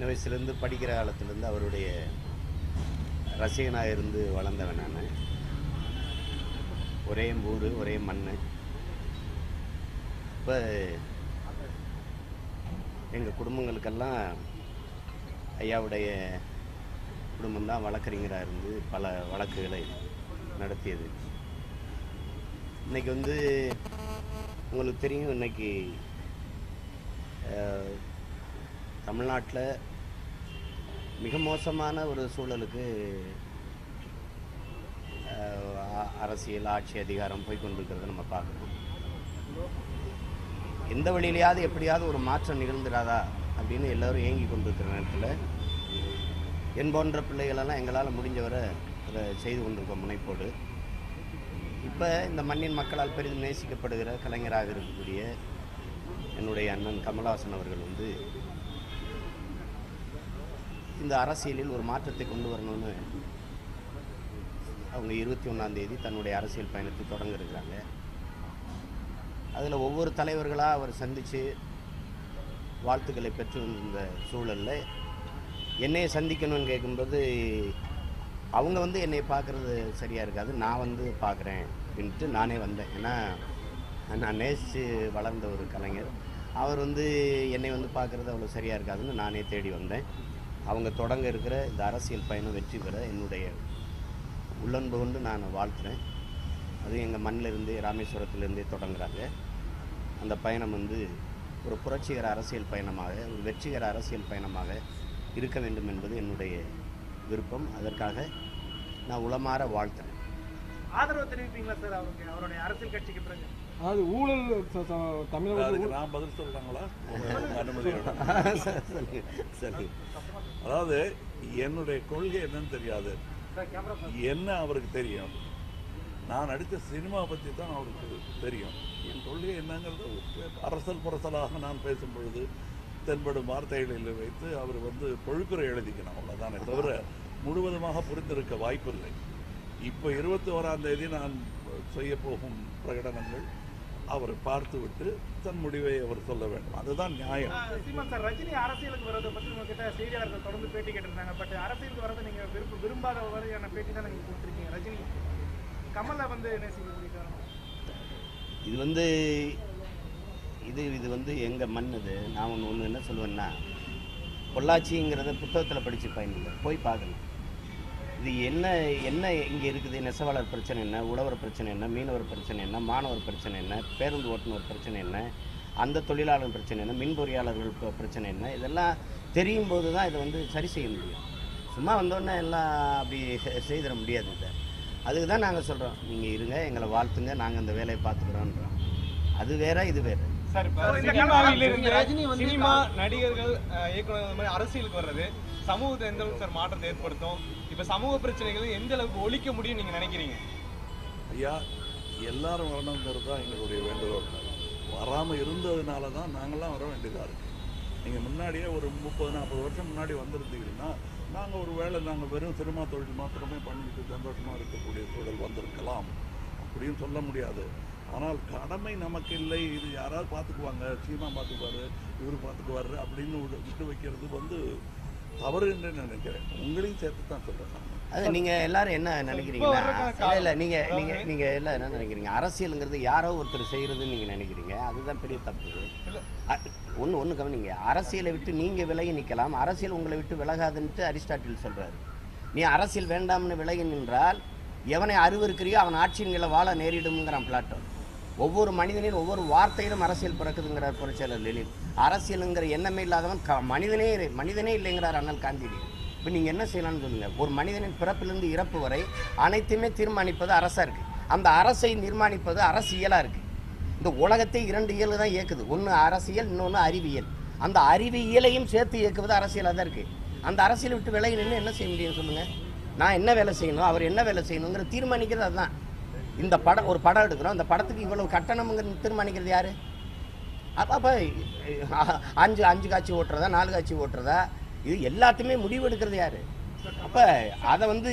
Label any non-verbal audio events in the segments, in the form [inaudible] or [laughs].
சின்ன வயசுலேருந்து படிக்கிற காலத்துலேருந்து அவருடைய ரசிகனாக இருந்து வளர்ந்தவன் நான். ஒரே ஊர் ஒரே மண் இப்போ எங்கள் குடும்பங்களுக்கெல்லாம் ஐயாவுடைய குடும்பம்தான் வழக்கறிஞராக இருந்து பல வழக்குகளை நடத்தியது. இன்னைக்கு வந்து உங்களுக்கு தெரியும் இன்னைக்கு தமிழ்நாட்டில் மிக மோசமான ஒரு சூழலுக்கு அரசியல் ஆட்சி அதிகாரம் போய் கொண்டிருக்கிறத நம்ம பார்க்கணும். எந்த வழியிலையாவது எப்படியாவது ஒரு மாற்றம் நிகழ்ந்துடாதா அப்படின்னு எல்லோரும் ஏங்கி கொண்டிருக்கிற நேரத்தில் என் போன்ற பிள்ளைகளெல்லாம் எங்களால் முடிஞ்சவரை அதை செய்து கொண்டிருக்க முனைப்போடு இப்போ இந்த மண்ணின் மக்களால் பெரிதும் நேசிக்கப்படுகிற கலைஞராக இருக்கக்கூடிய என்னுடைய அண்ணன் கமல்ஹாசன் அவர்கள் வந்து இந்த அரசியலில் ஒரு மாற்றத்தை கொண்டு வரணும்னு அவங்க இருபத்தி ஒன்றாம் தேதி தன்னுடைய அரசியல் பயணத்தை தொடங்க இருக்கிறாங்க. அதில் ஒவ்வொரு தலைவர்களாக அவர் சந்தித்து வாழ்த்துக்களை பெற்று வந்திருந்த சூழலில் என்னையை சந்திக்கணும்னு கேட்கும்போது அவங்க வந்து என்னை பார்க்குறது சரியாக இருக்காது நான் வந்து பார்க்குறேன் அப்படின்ட்டு நானே வந்தேன். ஏன்னா நான் நேசித்து வளர்ந்த ஒரு கலைஞர். அவர் வந்து என்னை வந்து பார்க்குறது அவ்வளோ சரியாக இருக்காதுன்னு நானே தேடி வந்தேன். அவங்க தொடங்க இருக்கிற இந்த அரசியல் பயணம் வெற்றி பெற என்னுடைய உள்ளன்பு கொண்டு நான் வாழ்த்துறேன். அது எங்கள் மண்ணிலிருந்து ராமேஸ்வரத்துலேருந்தே தொடங்குறாங்க. அந்த பயணம் வந்து ஒரு புரட்சிகர அரசியல் பயணமாக ஒரு வெற்றிகர அரசியல் பயணமாக இருக்க வேண்டும் என்பது என்னுடைய விருப்பம். அதற்காக நான் உளமாற வாழ்த்துறேன். ஆதரவு தெரிவிப்பீங்களா சார் அவருக்கு? அவருடைய அரசியல் கட்சிக்கு பிறகு. அதாவது ஊழல் தமிழக நான் பதில் சொல்றாங்களா? [laughs] உங்க அனுமதியோட சரி சரி அதாவது என்னுடைய கொள்கை என்னன்னு தெரியாது. என்ன அவருக்கு தெரியும்? நான் நடித்த சினிமா பற்றி தான் அவருக்கு தெரியும். என் கொள்கை என்னங்கிறது அரசல் புரசலாக நான் பேசும் பொழுது தென்படும் வார்த்தைகளில் வைத்து அவர் வந்து பொழிப்புரை எழுதிக்கணும் அவ்வளோதானே தவிர முழுவதுமாக புரிந்திருக்க வாய்ப்பில்லை. இப்போ இருபத்தி ஓராம் தேதி நான் செய்ய போகும் பிரகடனங்கள் அவர் பார்த்துவிட்டு தன் முடிவை அவர் சொல்ல வேண்டும். அதுதான் நியாயம். சீமான் சார் ரஜினி அரசியலுக்கு வரதை பற்றி உங்ககிட்ட செய்தியாளர்கள் தொடர்ந்து பேட்டி கேட்டிருந்தாங்க. பட் அரசியலுக்கு வரதை நீங்க விரும்ப விரும்பாத வரையான பேட்டி தான் நீங்க கொடுத்துருக்கீங்க ரஜினி? கமலை வந்து நேசிக்கக்கூடிய காரணம் இது வந்து இது இது வந்து எங்கள் மண் இது நான் ஒன்று ஒன்று என்ன சொல்லுவேன்னா பொள்ளாச்சிங்கிறத புத்தகத்தில் படித்து பயனில்லை போய் பார்க்கணும். இது என்ன என்ன இங்கே இருக்குது? நெசவாளர் பிரச்சனை என்ன? உழவர் பிரச்சனை என்ன? மீனவர் பிரச்சனை என்ன? மாணவர் பிரச்சனை என்ன? பேருந்து ஓட்டுநர் பிரச்சனை என்ன? அந்த தொழிலாளர் பிரச்சனை என்ன? மின் பொறியாளர்கள் பிரச்சனை என்ன? இதெல்லாம் தெரியும் போது தான் இதை வந்து சரி செய்ய முடியும். சும்மா வந்தோடனே எல்லாம் அப்படி செ- [laughs] செய்திட முடியாது இதை. அதுக்கு தான் நாங்கள் சொல்கிறோம் நீங்கள் இருங்க எங்களை வாழ்த்துங்க நாங்கள் அந்த வேலையை பார்த்துக்குறோன்றோம். அது வேற இது வேற. சார் சினிமாவிலிருந்து ரஜினி வந்து சினிமா நடிகர்கள் மாதிரி அரசியலுக்கு வர்றது. சமூகத்தை எந்த அளவுக்கு சார் மாற்றத்தை ஏற்படுத்தும்? இப்போ சமூக பிரச்சனைகளை எந்த அளவுக்கு ஒழிக்க முடியும் நீங்கள் நினைக்கிறீங்க? ஐயா எல்லாரும் வரணுங்கிறது தான் எங்களுடைய வேண்டுகோள். வராமல் இருந்ததுனால தான் நாங்களாம் வர வேண்டியதாக இருக்குது நீங்கள் முன்னாடியே ஒரு முப்பது நாற்பது வருஷம் முன்னாடி வந்திருந்தீங்கன்னா நாங்கள் ஒரு வேளை நாங்கள் வெறும் சினிமா தொழில் மாத்திரமே பண்ணிட்டு சந்தோஷமாக இருக்கக்கூடிய சூழல் வந்திருக்கலாம். அப்படின்னு சொல்ல முடியாது. ஆனால் கடமை நமக்கு இல்லை. இது யாராவது பார்த்துக்குவாங்க. சீமா பார்த்துக்குவாரு இவர் பார்த்துக்குவார் அப்படின்னு விட்டு- விட்டு வைக்கிறது வந்து தவறு என்று நினைக்கிறேன். உங்களையும் சேர்த்து தான் சொல்கிறேன் அது நீங்க எல்லாரும் என்ன நினைக்கிறீங்கன்னா இல்ல. நீங்க நீங்க நீங்க எல்லாம் என்ன நினைக்கிறீங்க? அரசியலுங்கிறது யாரோ ஒருத்தர் செய்யறதுன்னு நீங்க நினைக்கிறீங்க? அதுதான் பெரிய தப்பு. ஒண்ணு ஒண்ணு கவனிங்க. அரசியலை விட்டு நீங்க விலகி நிக்கலாம். அரசியல் உங்களை விட்டு விலகாதுன்ட்டு அரிஸ்டாட்டில் சொல்றாரு. நீ அரசியல் வேண்டாம்னு விலகி நின்றால் எவனை அருவருக்கிறியோ அவன் ஆட்சியின் கீழ வாழ நேரிடும்ங்கிறான் பிளாட்டோ. ஒவ்வொரு மனிதனின் ஒவ்வொரு வார்த்தையிலும் அரசியல் பிறக்குதுங்கிறார் புரட்சியாளர் லெனின். அரசியலுங்கிற எண்ணமே இல்லாதவன் க மனிதனே இரு- மனிதனே இல்லைங்கிறார் அண்ணல் காந்தியடிகள் இப்போ நீங்கள் என்ன செய்யலாம்னு சொல்லுங்கள் ஒரு மனிதனின் பிறப்பிலிருந்து இறப்பு வரை அனைத்துமே தீர்மானிப்பது அரசாக இருக்குது அந்த அரசை நிர்மாணிப்பது அரசியலாக இருக்குது இந்த உலகத்தை இரண்டு இயல் தான் இயக்குது. ஒன்று அரசியல் இன்னொன்று அறிவியல். அந்த அறிவியலையும் சேர்த்து இயக்குவது அரசியலாக தான் இருக்குது அந்த அரசியலை விட்டு விலகி நின்று என்ன செய்ய முடியும் சொல்லுங்கள் நான் என்ன வேலை செய்யணும்? அவர் என்ன வேலை செய்யணுங்கிற தீர்மானிக்கிறது அதுதான். இந்த படம் ஒரு படம் எடுக்கிறோம். அந்த படத்துக்கு இவ்வளவு கட்டணம்ங்கிறது தீர்மானிக்கிறது யாரு? அப்போ அப்போ அஞ்சு அஞ்சு காட்சி ஓட்டுறதா நாலு காட்சி ஓட்டுறதா? இது எல்லாத்தையுமே முடிவு எடுக்கிறது யாரு? அப்ப அதை வந்து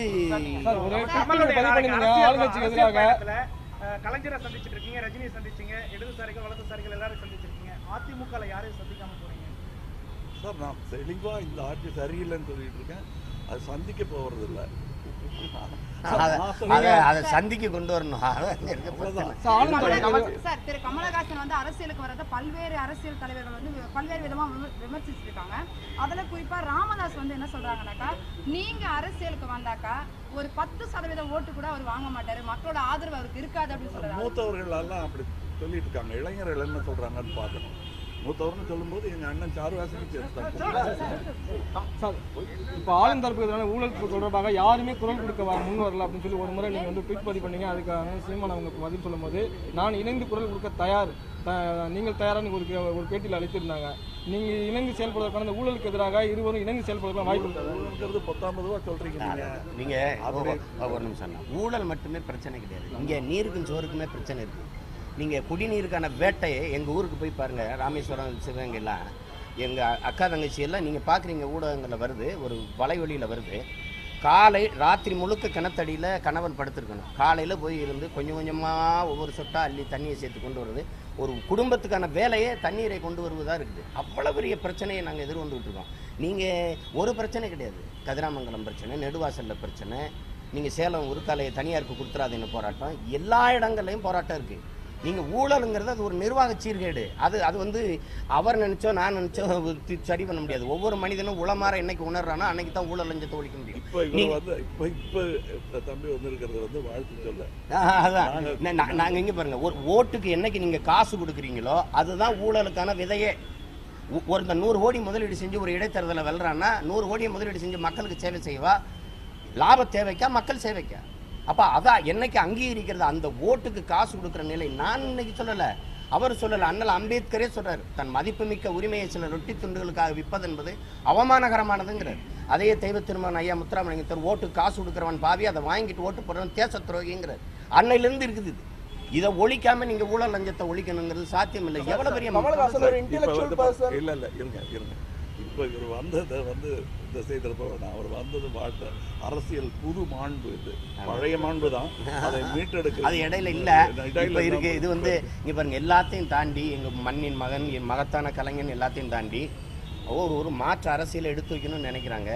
கலைஞரை சந்திச்சிட்டு இருக்கீங்க ரஜினியை சந்திச்சீங்க இடதுசாரிகள் வலதுசாரிகள் எல்லாரும் சந்திச்சிருக்கீங்க. அதிமுக யாரையும் சந்திக்காம போறீங்க? சார் நான் தெளிவாக இந்த ஆட்சி சரியில்லைன்னு சொல்லிட்டு இருக்கேன். அது சந்திக்க போகிறது இல்லை அதை- அதை சந்திக்க கொண்டு வரணும். சார் திரு கமலஹாசன் வந்து அரசியலுக்கு வரத பல்வேறு அரசியல் தலைவர்கள் வந்து பல்வேறு விதமா விம- விமர்சிச்சிருக்காங்க. அதுல குறிப்பா ராமதாஸ் வந்து என்ன சொல்றாங்கன்னாக்கா நீங்க அரசியலுக்கு வந்தாக்கா ஒரு பத்து சதவீதம் ஓட்டு கூட அவர் வாங்க மாட்டாரு. மக்களோட ஆதரவு அவருக்கு இருக்காது அப்படின்னு சொல்றாங்க மூத்தவர்கள் எல்லாம் அப்படி சொல்லிட்டு இருக்காங்க. இளைஞர்கள் என்ன சொல்றாங்கன்னு பார்க்கணும். மூத்தவர்னு சொல்லும்போது எங்க அண்ணன் சாருவாசனுக்கு இப்போ ஆளும் தரப்புக்கு எதிரான ஊழல் தொடர்பாக யாருமே குரல் கொடுக்க வர முன் வரல அப்படின்னு சொல்லி ஒரு முறை நீங்கள் வந்து ட்வீட் பதிவு பண்ணீங்க. அதுக்காக சீமான் அவங்களுக்கு பதில் சொல்லும்போது நான் இணைந்து குரல் கொடுக்க தயார் நீங்கள் தயாரான ஒரு ஒரு பேட்டியில் அழைத்திருந்தாங்க நீங்கள் இணைந்து செயல்படுவதற்கான இந்த ஊழலுக்கு எதிராக இருவரும் இணைந்து செயல்படுவதற்கான வாய்ப்பு? ஊழல்ங்கிறது பத்தாம் ரூபா சொல்றீங்க நீங்க. நீங்க ஒரு- நிமிஷம். ஊழல் மட்டுமே பிரச்சனை கிடையாது. இங்க நீருக்கும் சோறுக்குமே பிரச்சனை இருக்கு. நீங்கள் குடிநீருக்கான வேட்டையை எங்கள் ஊருக்கு போய் பாருங்கள் ராமேஸ்வரம் சிவகங்கை எங்கள் அக்கா தங்கச்சி எல்லாம் பார்க்குறீங்க ஊடகங்களில் வருது ஒரு வலைவழியில வருது. காலை ராத்திரி முழுக்க கிணத்தடியில் கணவன் படுத்திருக்கணும். காலையில் போய் இருந்து கொஞ்சம் கொஞ்சமாக ஒவ்வொரு சொட்டா அள்ளி தண்ணியை சேர்த்து கொண்டு வருது. ஒரு குடும்பத்துக்கான வேலையே தண்ணீரை கொண்டு வருவதாக இருக்குது. அவ்வளோ பெரிய பிரச்சனையை நாங்கள் எதிர்கொண்டுகிட்டு இருக்கோம். நீங்கள் ஒரு பிரச்சனை கிடையாது. கதிராமங்கலம் பிரச்சனை நெடுவாசலில் பிரச்சனை நீங்கள் சேலம் உருக்காலையை தனியாருக்கு கொடுத்துறாதீங்க போராட்டம். எல்லா இடங்கள்லையும் போராட்டம் இருக்குது நீங்கள் ஊழலுங்கிறது அது ஒரு நிர்வாக சீர்கேடு. அது அது வந்து அவர் நினைச்சோ நான் நினைச்சோ சரி பண்ண முடியாது. ஒவ்வொரு மனிதனும் உளமாற என்னைக்கு உணர்றானோ அன்னைக்கு தான் ஊழல் லஞ்சத்தை ஒழிக்க முடியும். இப்ப இவர் வந்து இப்ப இப்ப தம்பி வந்திருக்கிறது வந்து வாழ்த்து சொல்ல. அதான். நா- நா- நாங்க இங்க பாருங்க. ஒரு ஓட்டுக்கு என்னைக்கு நீங்க காசு கொடுக்குறீங்களோ அதுதான் ஊழலுக்கான விதையே. ஒ- ஒருத்தன் நூறு கோடி முதலீடு செஞ்சு ஒரு இடைத்தேர்தலை வெல்றான்னா நூறு கோடியை முதலீடு செஞ்சு மக்களுக்கு சேவை செய்வா. லாப தேவைக்கா மக்கள் சேவைக்கா? அப்ப அதான் என்னைக்கு அங்கீகரிக்கிறது அந்த ஓட்டுக்கு காசு கொடுக்குற நிலை நான் இன்னைக்கு சொல்லல. அவர் சொல்லல அண்ணல் அம்பேத்கரே சொல்றாரு தன் மதிப்புமிக்க உரிமையை சில ரொட்டி துண்டுகளுக்காக விற்பது என்பது அவமானகரமானதுங்கிறார். அதே தெய்வ திருமகன் ஐயா முத்துராமலிங்கத்தர் ஓட்டு காசு கொடுக்குறவன் பாவி அதை வாங்கிட்டு ஓட்டு போடுறவன் தேச துரோகிங்கிறார். அன்னையிலிருந்து இருக்குது இது. இதை ஒழிக்காம நீங்க ஊழல் லஞ்சத்தை ஒழிக்கணுங்கிறது சாத்தியம் இல்லை எவ்வளவு பெரிய. இல்ல இல்ல இருங்க இருங்க. இப்ப இவர் வந்ததை வந்து திசை திருப்ப அவர் வந்தது வாழ்த்த அரசியல் புது மாண்பு இது. பழைய மாண்பு தான். அதை மீட்டெடுக்க அது இடையில இல்ல. இப்ப இருக்கு. இது வந்து இங்க பாருங்க எல்லாத்தையும் தாண்டி எங்க மண்ணின் மகன் என் மகத்தான கலைஞன் எல்லாத்தையும் தாண்டி ஒரு ஒரு மாற்று அரசியலை எடுத்து வைக்கணும்னு நினைக்கிறாங்க.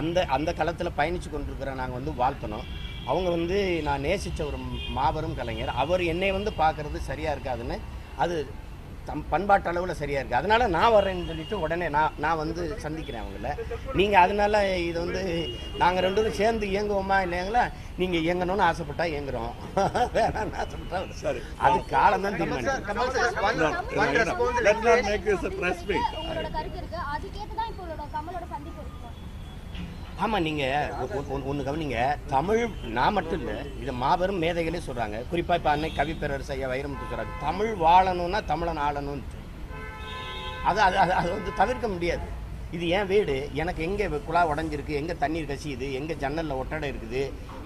அந்த அந்த களத்துல பயணிச்சு கொண்டிருக்கிற நாங்க வந்து வாழ்த்தணும். அவங்க வந்து நான் நேசிச்ச ஒரு மாபெரும் கலைஞர். அவர் என்னை வந்து பார்க்கறது சரியா இருக்காதுன்னு அது தம் பண்பாட்டு அளவுல சரியா இருக்கு. அதனால நான் வர்றேன்னு சொல்லிட்டு உடனே நான் நான் வந்து சந்திக்கிறேன் அவங்கள. நீங்க அதனால இது வந்து நாங்க ரெண்டு பேரும் சேர்ந்து இயங்குவோமா இல்லைங்களா நீங்க இயங்கணும்னு ஆசைப்பட்டா இயங்குறோம். [laughs] வேணாம்னு ஆசைப்பட்டா சரி. அது காலம் தான் தீர்மானிக்கும். ஆமாம் நீங்கள் ஒன்று கவனிங்க. தமிழ் நான் மட்டும் இல்லை இதை மாபெரும் மேதைகளே சொல்கிறாங்க குறிப்பாக இப்போ அன்னை கவிப்பேரரசு ஐயா வைரமுத்து சொல்றாங்க. தமிழ் வாழணும்னா தமிழன் ஆளணும்னு அது அது அது வந்து தவிர்க்க முடியாது. இது என் வீடு? எனக்கு எங்கே குழா உடஞ்சிருக்கு? எங்கே தண்ணீர் கசியுது? எங்கே ஜன்னலில் ஒட்டடை இருக்குது?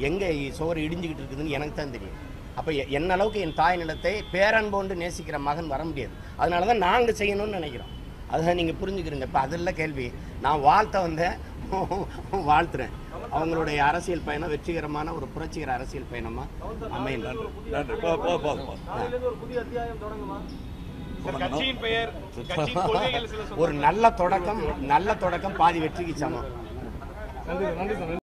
எங்கே சோறு இடிஞ்சுக்கிட்டு இருக்குதுன்னு எனக்கு தான் தெரியும். அப்போ என்ன அளவுக்கு என் தாய் நிலத்தை பேரன்போண்டு நேசிக்கிற மகன் வர முடியாது. அதனால தான் நாங்கள் செய்யணும்னு நினைக்கிறோம். அதுதான் நீங்கள் புரிஞ்சுக்கிறீங்க. இப்போ அதில் கேள்வி. நான் வாழ்த்த வந்தேன் வாழ்த்துறேன். அவங்களுடைய அரசியல் பயணம் வெற்றிகரமான ஒரு புரட்சிகர அரசியல் பயணமாக [laughs] சில ஒரு நல்ல தொடக்கம் நல்ல தொடக்கம் பாதி வெற்றிக்கு சமம். நன்றி நன்றி